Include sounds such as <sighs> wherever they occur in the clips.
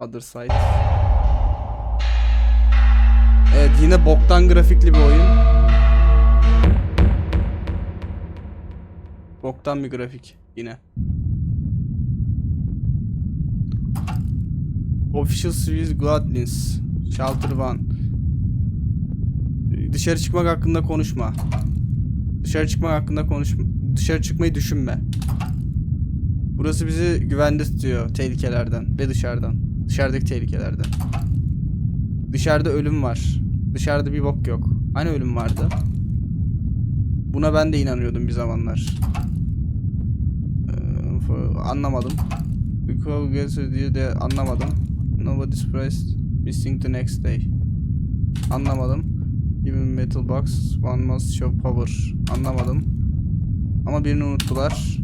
Other side. Evet yine boktan grafikli bir oyun. Boktan bir grafik yine. Official Swiss Godlins. Shelter One. Dışarı çıkmak hakkında konuşma. Dışarı çıkmak hakkında konuşma. Dışarı çıkmayı düşünme. Burası bizi güvende tutuyor tehlikelerden ve dışarıdan. Dışarıdaki tehlikelerden. Dışarıda ölüm var. Dışarıda bir bok yok. Hani ölüm vardı? Buna ben de inanıyordum bir zamanlar. Ee, anlamadım. Because gets diye de anlamadım. Nobody surprised missing the next day. Anlamadım. Even metal box one must show power. Anlamadım. Ama birini unuttular.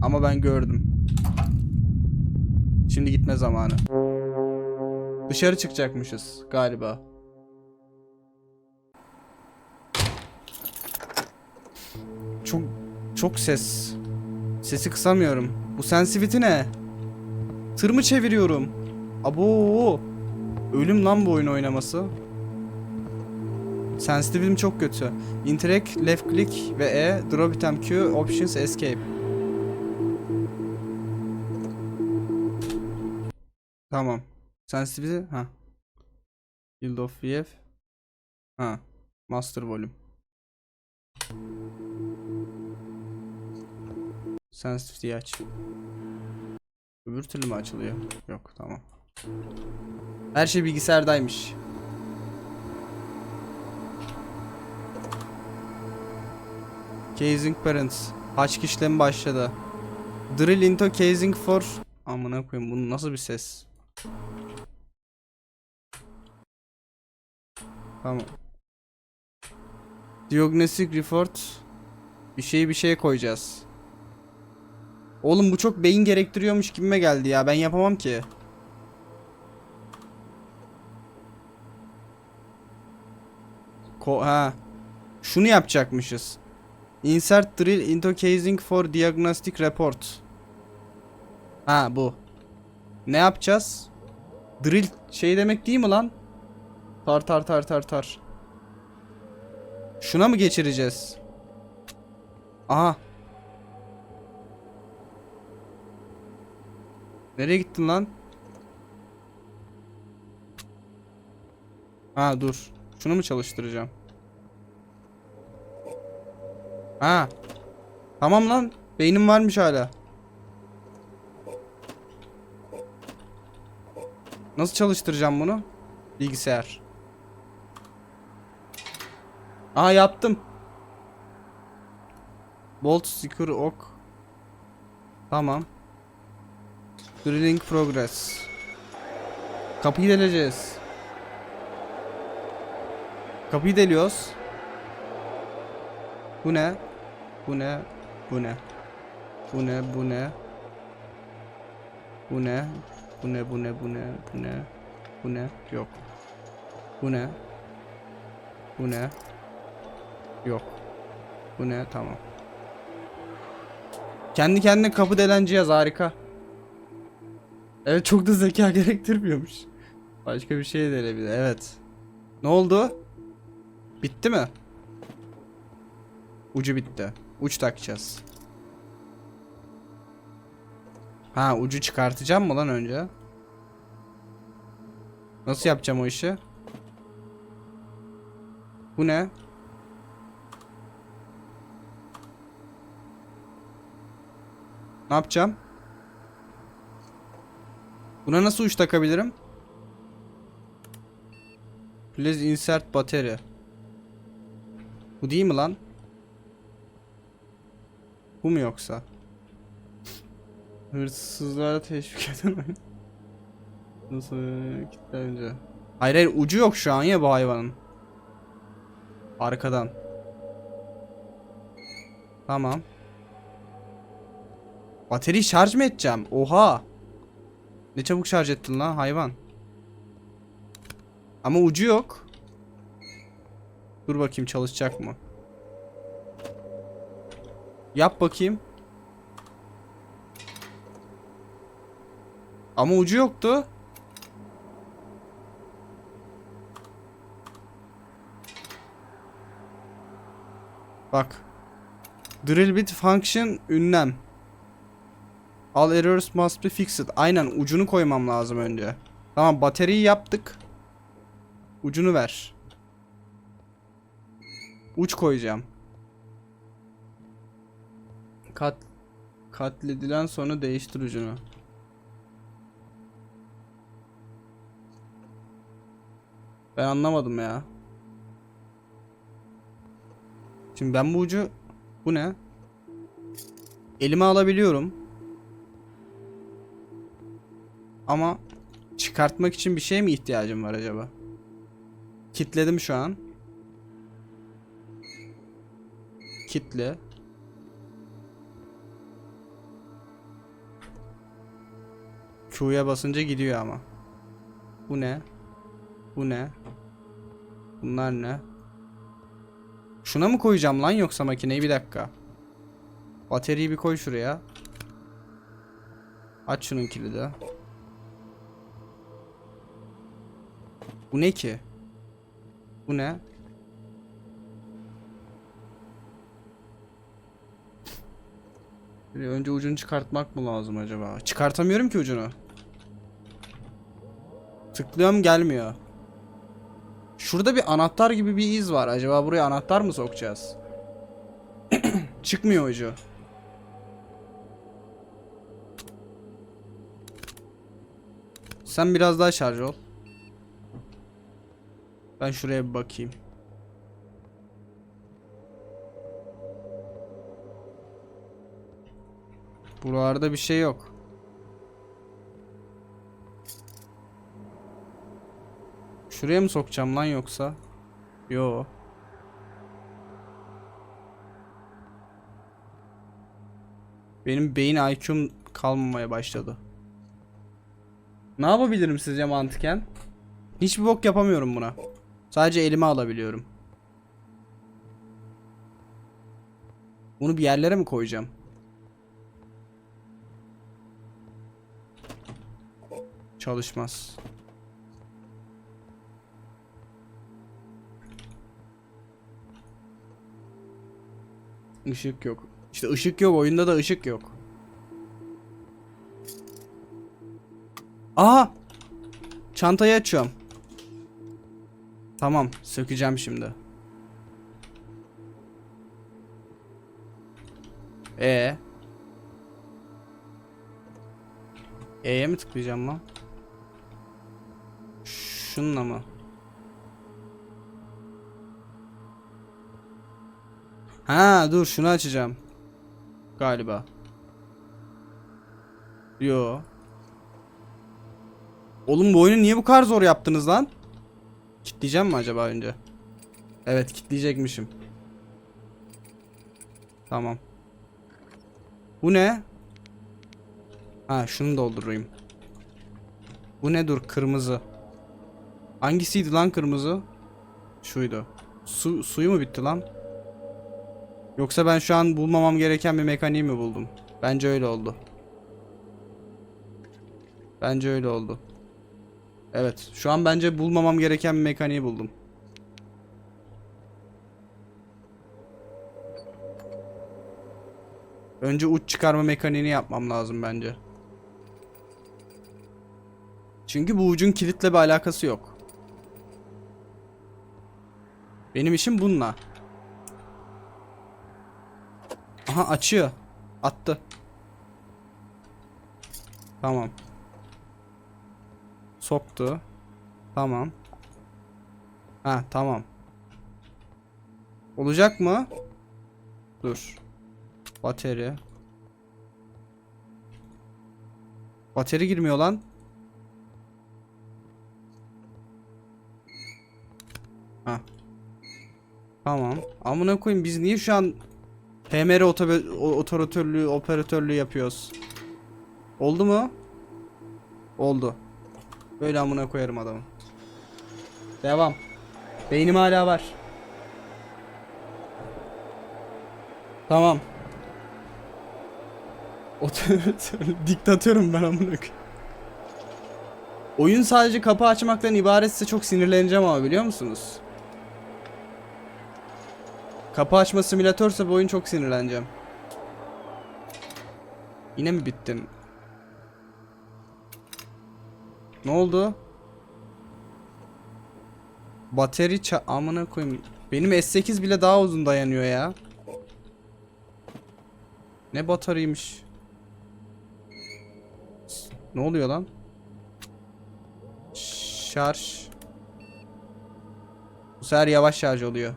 Ama ben gördüm. Şimdi gitme zamanı. Dışarı çıkacakmışız galiba. Çok çok ses. Sesi kısamıyorum. Bu sensitivity ne? Tır mı çeviriyorum? Abo. Ölüm lan bu oyun oynaması. Sensitivity'm çok kötü. Interact, left click ve E, drop item Q, options, escape. Tamam. Sensitivity, ha. Yield of VF. Ha. Master volume. Sensitivity'yi aç. Öbür türlü mü açılıyor? Yok, tamam. Her şey bilgisayardaymış. Casing parents. Haçk işlemi başladı. Drill into casing for... Amına koyayım bu nasıl bir ses? Tamam. Diagnostic report. Bir şeyi bir şeye koyacağız. Oğlum bu çok beyin gerektiriyormuş gibime geldi ya. Ben yapamam ki. Ko ha. Şunu yapacakmışız. Insert drill into casing for diagnostic report. Ha bu. Ne yapacağız? Drill şey demek değil mi lan? Tar tar tar tar tar. Şuna mı geçireceğiz? Aha. Nereye gittin lan? Ha dur. Şunu mu çalıştıracağım? Ha. Tamam lan. Beynim varmış hala. Nasıl çalıştıracağım bunu? Bilgisayar. Aa yaptım. Bolt Secure Ok. Tamam. Drilling Progress. Kapıyı deleceğiz. Kapıyı deliyoruz. Bu ne? Bu ne? Bu ne? Bu ne? Bu ne? Bu ne? Bu ne? Bu ne? Bu ne? Bu ne? Bu ne? Yok. Bu ne? Bu ne? Yok. Bu ne? Tamam. Kendi kendine kapı delen cihaz harika. Evet çok da zeka <laughs> gerektirmiyormuş. Başka bir şey delebilir. Evet. Ne oldu? Bitti mi? Ucu bitti. Uç takacağız. Ha ucu çıkartacağım mı lan önce? Nasıl yapacağım o işi? Bu ne? Ne yapacağım? Buna nasıl uç takabilirim? Please insert battery. Bu değil mi lan? Bu mu yoksa? Hırsızlara teşvik oyun. Nasıl kitle önce? Hayır hayır ucu yok şu an ya bu hayvanın. Arkadan. Tamam. Bateriyi şarj mı edeceğim? Oha. Ne çabuk şarj ettin lan hayvan. Ama ucu yok. Dur bakayım çalışacak mı? Yap bakayım. Ama ucu yoktu. Bak. Drill bit function ünlem. All errors must be fixed. Aynen ucunu koymam lazım önce. Tamam bataryayı yaptık. Ucunu ver. Uç koyacağım. Kat katledilen sonra değiştir ucunu. Ben anlamadım ya. Şimdi ben bu ucu bu ne? Elime alabiliyorum. Ama çıkartmak için bir şey mi ihtiyacım var acaba? Kitledim şu an. Kitle. Q'ya basınca gidiyor ama. Bu ne? Bu ne? Bunlar ne? Şuna mı koyacağım lan yoksa makineyi bir dakika. Bataryayı bir koy şuraya. Aç şunun kilidi. Bu ne ki? Bu ne? Önce ucunu çıkartmak mı lazım acaba? Çıkartamıyorum ki ucunu. Tıklıyorum gelmiyor. Şurada bir anahtar gibi bir iz var. Acaba buraya anahtar mı sokacağız? <clears throat> Çıkmıyor ucu. Sen biraz daha şarj ol. Ben şuraya bir bakayım. Buralarda bir şey yok. Şuraya mı sokacağım lan yoksa? Yo. Benim beyin IQ'm kalmamaya başladı. Ne yapabilirim sizce mantıken? Hiçbir bok yapamıyorum buna. Sadece elime alabiliyorum. Bunu bir yerlere mi koyacağım? Çalışmaz. Işık yok. İşte ışık yok oyunda da ışık yok. Aha! Çantayı açıyorum. Tamam, sökeceğim şimdi. E. E'ye mi tıklayacağım lan? Şununla mı? Ha dur şunu açacağım. Galiba. Yo. Oğlum bu oyunu niye bu kadar zor yaptınız lan? Kitleyeceğim mi acaba önce? Evet kitleyecekmişim. Tamam. Bu ne? Ha şunu doldurayım. Bu ne dur kırmızı. Hangisiydi lan kırmızı? Şuydu. Su, suyu mu bitti lan? Yoksa ben şu an bulmamam gereken bir mekaniği mi buldum? Bence öyle oldu. Bence öyle oldu. Evet, şu an bence bulmamam gereken bir mekaniği buldum. Önce uç çıkarma mekaniğini yapmam lazım bence. Çünkü bu ucun kilitle bir alakası yok. Benim işim bununla. Aha açıyor. Attı. Tamam. Soktu. Tamam. Ha tamam. Olacak mı? Dur. Bateri. Bateri girmiyor lan. Ha. Tamam. Amına koyayım biz niye şu an O- operatörlüğü operatörlüğü yapıyoruz? Oldu mu? Oldu. Böyle amına koyarım adamı. Devam. Beynim hala var. Tamam. Otomatör, <laughs> diktatörüm ben amına. Oyun sadece kapı açmaktan ibaretse çok sinirleneceğim ama biliyor musunuz? Kapı açma simülatörse bu oyun çok sinirleneceğim. Yine mi bittim? Ne oldu? Bateri ça amına koyayım. Benim S8 bile daha uzun dayanıyor ya. Ne bataryaymış? Ne oluyor lan? Şarj. Bu sefer yavaş şarj oluyor.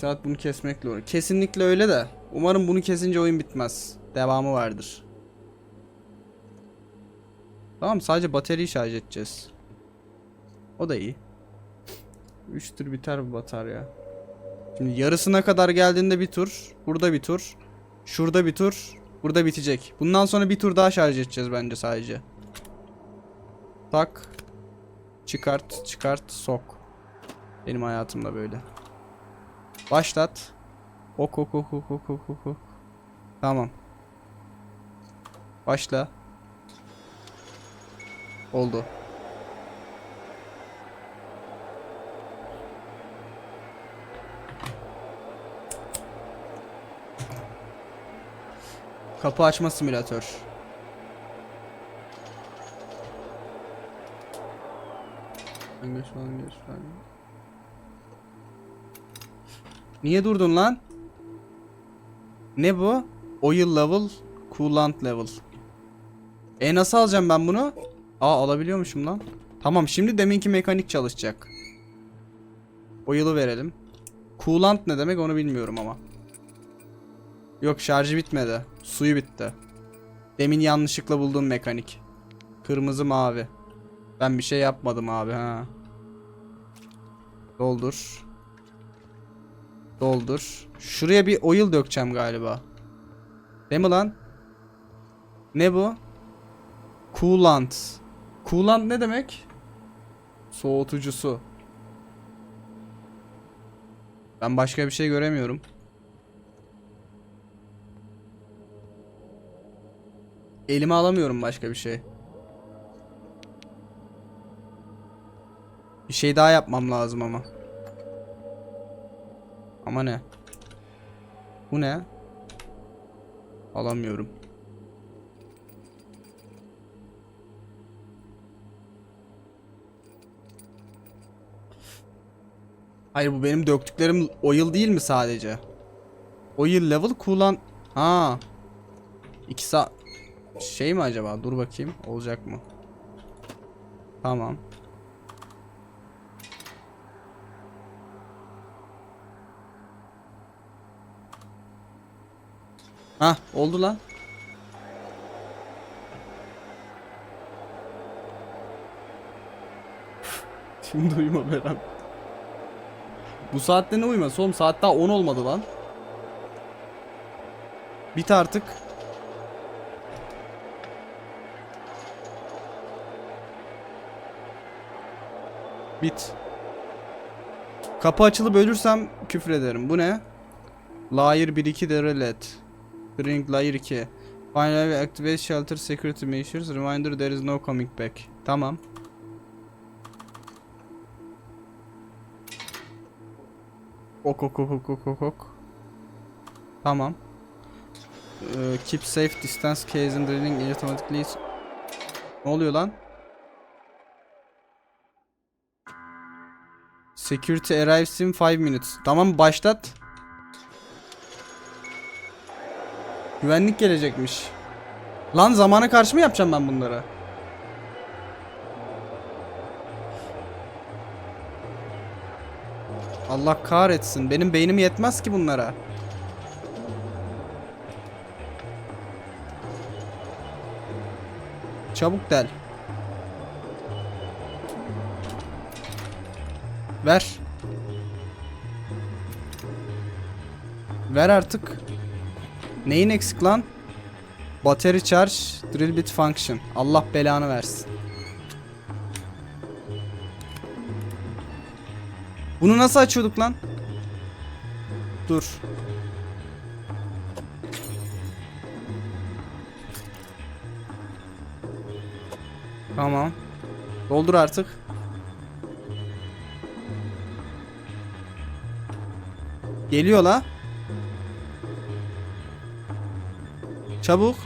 Saat bunu kesmekle uğraş. Kesinlikle öyle de. Umarım bunu kesince oyun bitmez. Devamı vardır. Tamam sadece bataryayi şarj edeceğiz. O da iyi. <laughs> 3 tur biter bu batarya. Şimdi yarısına kadar geldiğinde bir tur. Burada bir tur. Şurada bir tur. Burada bitecek. Bundan sonra bir tur daha şarj edeceğiz bence sadece. Tak. Çıkart, çıkart, sok. Benim hayatımda böyle. Başlat. Ok ok ok ok ok ok ok. Tamam. Başla. Oldu. Kapı açma simülatör. Hangi şu an geç falan. Niye durdun lan? Ne bu? Oil level, coolant level. E nasıl alacağım ben bunu? Aa alabiliyormuşum lan. Tamam şimdi deminki mekanik çalışacak. Oil'ı verelim. Coolant ne demek onu bilmiyorum ama. Yok şarjı bitmedi. Suyu bitti. Demin yanlışlıkla bulduğum mekanik. Kırmızı mavi. Ben bir şey yapmadım abi ha. Doldur. Doldur. Şuraya bir oil dökeceğim galiba. Değil mi lan? Ne bu? Coolant. Coolant ne demek? Soğutucusu. Ben başka bir şey göremiyorum. Elime alamıyorum başka bir şey. Bir şey daha yapmam lazım ama. Ama ne? Bu ne? Alamıyorum. Hayır bu benim döktüklerim oil değil mi sadece? Oil level coolant... Ha. 2 saat... Şey mi acaba? Dur bakayım. Olacak mı? Tamam. Ha, oldu lan. <laughs> Şimdi uyuma Beren. Bu saatte ne uyuması oğlum? Saat daha 10 olmadı lan. Bit artık. Bit. Kapı açılıp ölürsem küfür ederim. Bu ne? Layer 1-2 derelet. Bring layer 2. Finally activate shelter security measures. Reminder there is no coming back. Tamam. Ok ok ok ok ok ok. Tamam. Ee, keep safe distance case and drilling automatically. Ne oluyor lan? Security arrives in 5 minutes. Tamam başlat. Güvenlik gelecekmiş. Lan zamana karşı mı yapacağım ben bunları? Allah kahretsin. Benim beynim yetmez ki bunlara. Çabuk del. Ver. Ver artık. Neyin eksik lan? Battery charge, drill bit function. Allah belanı versin. Bunu nasıl açıyorduk lan? Dur. Tamam. Doldur artık. Geliyor la. Çabuk.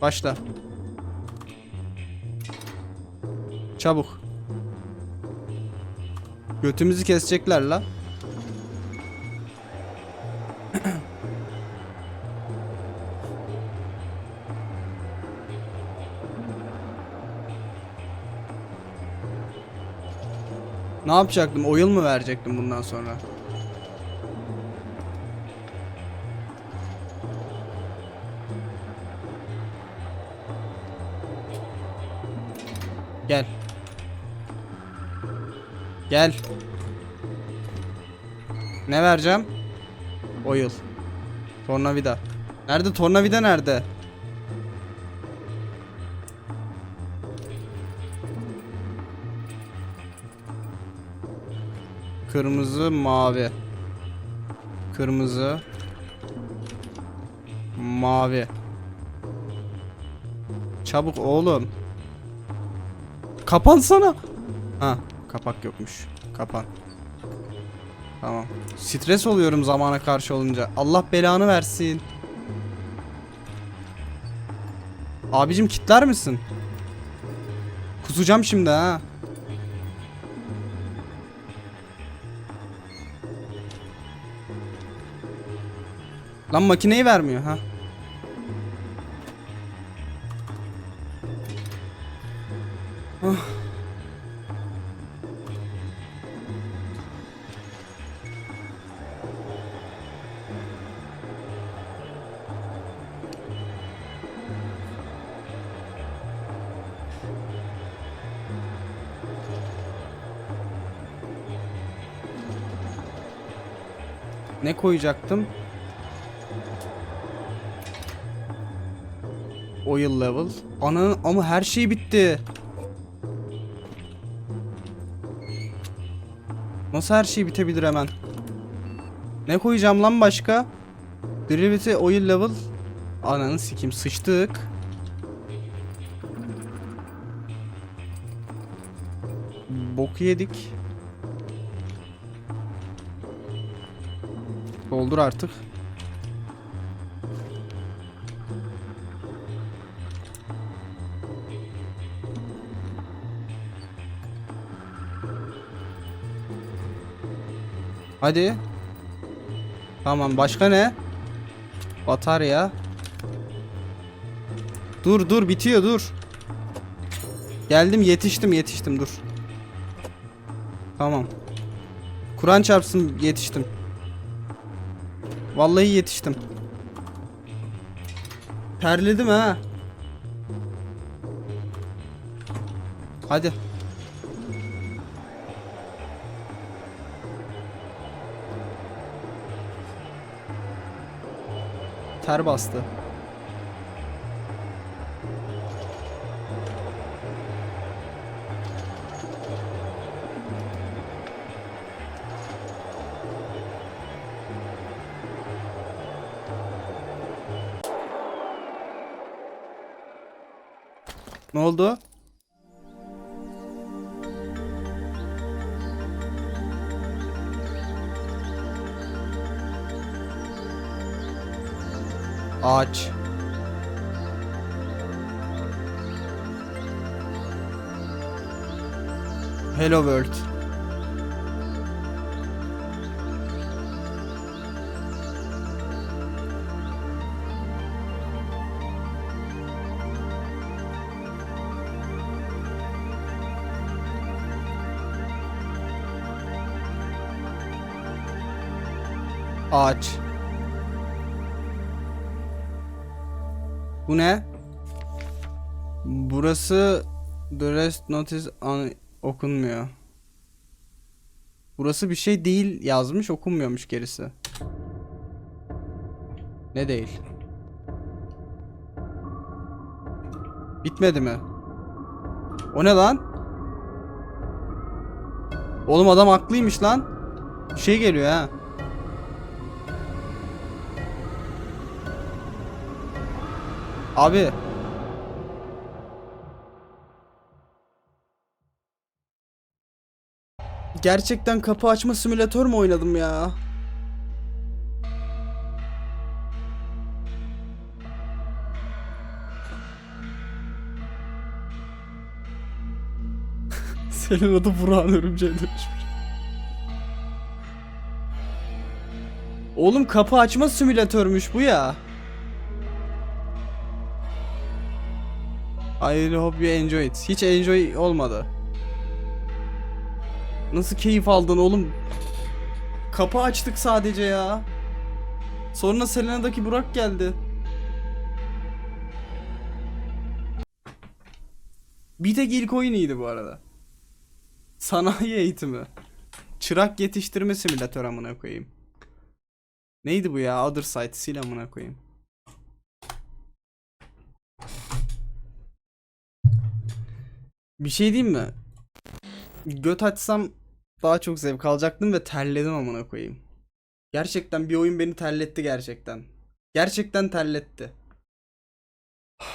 Başla. Çabuk. Götümüzü kesecekler la. Ne yapacaktım? Oyun mu verecektim bundan sonra? Gel. Gel. Ne vereceğim? Oil. Tornavida. Nerede tornavida nerede? Kırmızı, mavi. Kırmızı. Mavi. Çabuk oğlum. Kapansana. Ha, kapak yokmuş. Kapan. Tamam. Stres oluyorum zamana karşı olunca. Allah belanı versin. Abicim kitler misin? Kusacağım şimdi ha. Lan makineyi vermiyor ha. Ah. Ne koyacaktım? Oil level. Ananın ama her şey bitti. Nasıl her şey bitebilir hemen? Ne koyacağım lan başka? Derivative oil level. Ananı sikim sıçtık. Boku yedik. Doldur artık. Hadi. Tamam başka ne? Batarya. Dur dur bitiyor dur. Geldim yetiştim yetiştim dur. Tamam. Kur'an çarpsın yetiştim. Vallahi yetiştim. Terledim ha. Hadi. Ter bastı. Ne oldu? Ağaç. Hello World. Ağaç. Bu ne? Burası the rest notice an okunmuyor. Burası bir şey değil yazmış okunmuyormuş gerisi. Ne değil? Bitmedi mi? O ne lan? Oğlum adam haklıymış lan. Bir şey geliyor ha. Abi. Gerçekten kapı açma simülatör mü oynadım ya? <laughs> Senin adı Burak'ın örümceğe dönüşmüş. Oğlum kapı açma simülatörmüş bu ya. I really hope you enjoy it. Hiç enjoy olmadı. Nasıl keyif aldın oğlum? Kapı açtık sadece ya. Sonra Selena'daki Burak geldi. Bir tek ilk oyun iyiydi bu arada. Sanayi eğitimi. Çırak yetiştirme simülatör amına koyayım. Neydi bu ya? Other Side sil amına koyayım. Bir şey diyeyim mi? Göt açsam daha çok zevk alacaktım ve terledim amına koyayım. Gerçekten bir oyun beni terletti gerçekten. Gerçekten terletti. <sighs>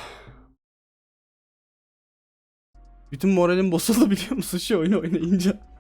Bütün moralim bozuldu <laughs> biliyor musun şu oyunu oynayınca.